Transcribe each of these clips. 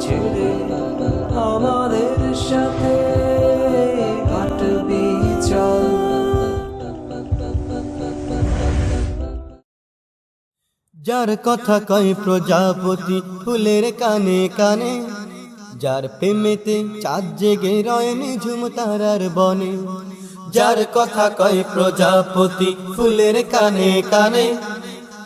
ছেড়ে আমাদের সাথে যার কথা কয় প্রজাপতি ফুলের কানে কানে, যার প্রেমেতে চাঁদ জেগে রয়নি ঝুম তারার বনে। যার কথা কয় প্রজাপতি ফুলের কানে কানে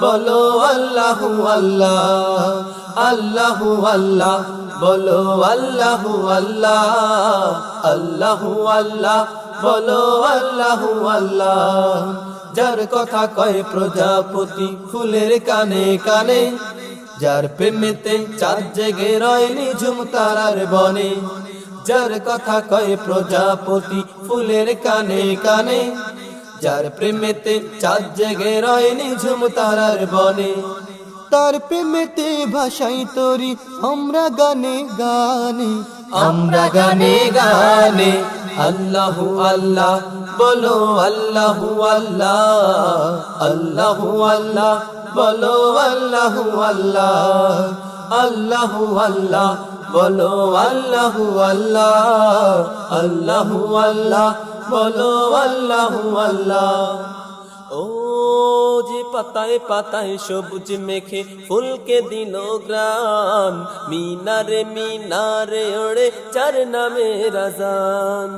বলো আল্লাহু আল্লাহ আল্লাহু আল্লাহ, বলো আল্লাহু আল্লাহ আল্লাহু আল্লাহ, বলো আল্লাহু আল্লাহ। যার কথা কয় প্রজাপতি ফুলের কানে কানে, যার প্রেমেতে চাঁদ জেগে রয়নি ঝুম তারার বনে, যার কথা কয় প্রজাপতি ফুলের কানে কানে যার প্রেমেতে চাঁদ জেগে রয়নি ঝুম তারার বনে। তার প্রেমেতে ভাষাই তরি আমরা গানে গানে, আমরা গানে গানে। আল্লাহু আল্লাহ, বলো আল্লাহু আল্লাহ আল্লাহু আল্লাহ, বলো আল্লাহু আল্লাহ আল্লাহু আল্লাহ, বলো আল্লাহু আল্লাহ আল্লাহু আল্লাহ বলো আল্লাহু আল্লাহ। ও যে পাতায় পাতায় সবুজ মেখে ফুলকে দিল গ্রাম, মিনারে মিনারে ওড়ে চার নামে রাজান।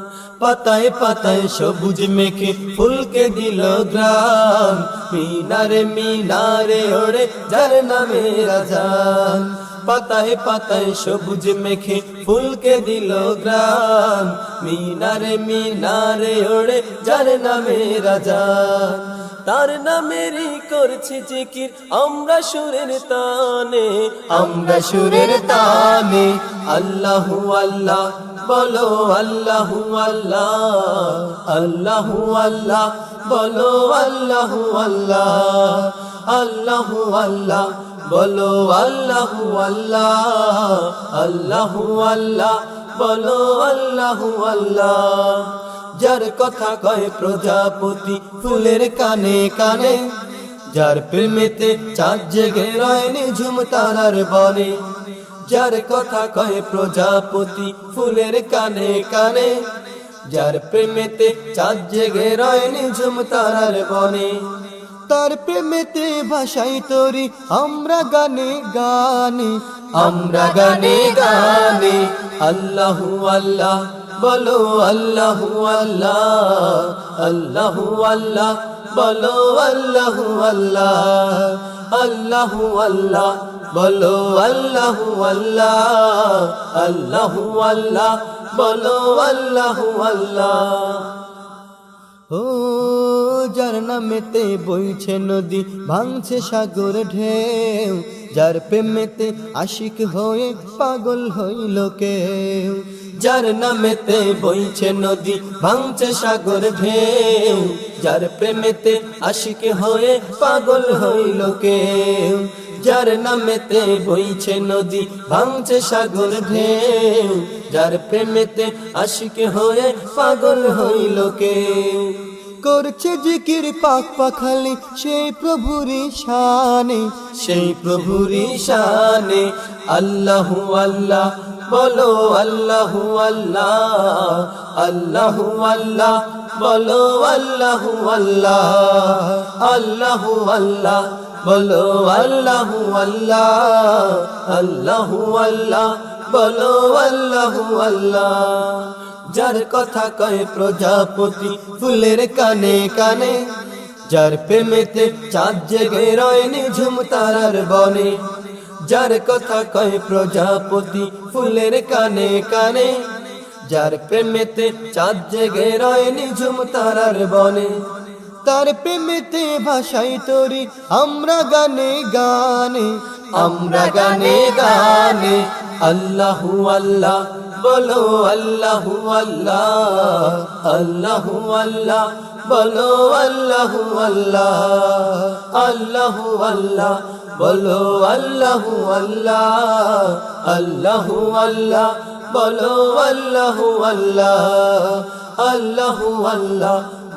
পাতায় পাতায় সবুজ মেখে ফুলকে দিল গ্রাম, মিনারে মিনারে ওড়ে চার নামে রাজান। পাতায় পাতায় সবুজ মেখে ফুলকে দিল গ্রাম। মিনারে মিনারে ওড়ে, যার নামে রাজান তার নামেরই করছে জিকির, আমরা সুরের তানে। আমরা সুরের তানে। আল্লাহু আল্লাহ, বলো আল্লাহু আল্লাহ। আল্লাহু আল্লাহ, বলো আল্লাহু আল্লাহ। আল্লাহু আল্লাহ বলো আল্লাহু, আল্লাহ, আল্লাহু বলো আল্লাহু, আল্লাহ। যার কথা কয় প্রজাপতি ফুলের কানে কানে, যার প্রেমেতে চাঁদ জেগে রয়নি ঝুম তারার বনে। যার কথা কয় প্রজাপতি ফুলের কানে কানে, যার প্রেমেতে চাঁদ জেগে রয়নি ঝুম তারার বনে। তার প্রেমেতে ভাষাই তরি, আমরা গানে গানে, আমরা গানে গানে। আল্লাহু আল্লাহ, বলো আল্লাহু আল্লাহ আল্লাহু আল্লাহ, বলো আল্লাহু আল্লাহ আল্লাহু আল্লাহ, বলো আল্লাহু আল্লাহ আল্লাহু আল্লাহ, বলো আল্লাহু আল্লাহ। ও যার নামেতে বইছে নদী, ভাঙছে সাগর ঢেউ। যার প্রেমেতে আশিক হয়ে পাগল হইল কেউ। যার নামেতে বইছে নদী, ভাঙছে সাগর ঢেউ। যার প্রেমেতে আশিক হয়ে পাগল হইল কেউ। যার নামেতে বইছে নদী, ভাঙছে সাগর ঢেউ। যার প্রেমেতে আশিক হয়ে পাগল হইল কেউ। করছে জিকির পাক পাখালি, সেই প্রভুরি শানে সেই প্রভুরি শানে আল্লাহু আল্লাহ, বলো আল্লাহু আল্লাহ আল্লাহু আল্লাহ, বলো আল্লাহু আল্লাহ আল্লাহু আল্লাহ, বলো আল্লাহু আল্লাহ আল্লাহু আল্লাহ বলো আল্লাহু আল্লাহ, যার কথা কয় প্রজাপতি ফুলের কানে কানে, যার প্রেমেতে চাঁদ জেগে রয়নি ঝুম তারার বনে, যার কথা কয় প্রজাপতি ফুলের কানে কানে, যার প্রেমেতে চাঁদ জেগে রয়নি ঝুম তারার বনে। তার প্রেমেতে ভাষাই তরি, আমরা গানে গানে, আমরা গানে গানে। আল্লাহু আল্লাহ, বলো আল্লাহু, আল্লাহ আল্লাহু, বলো আল্লাহু আল্লাহ আল্লাহু আল্লাহ, বলো আল্লাহু আল্লাহ আল্লাহু আল্লাহ, বলো আল্লাহু আল্লাহ আল্লাহু আল্লাহ।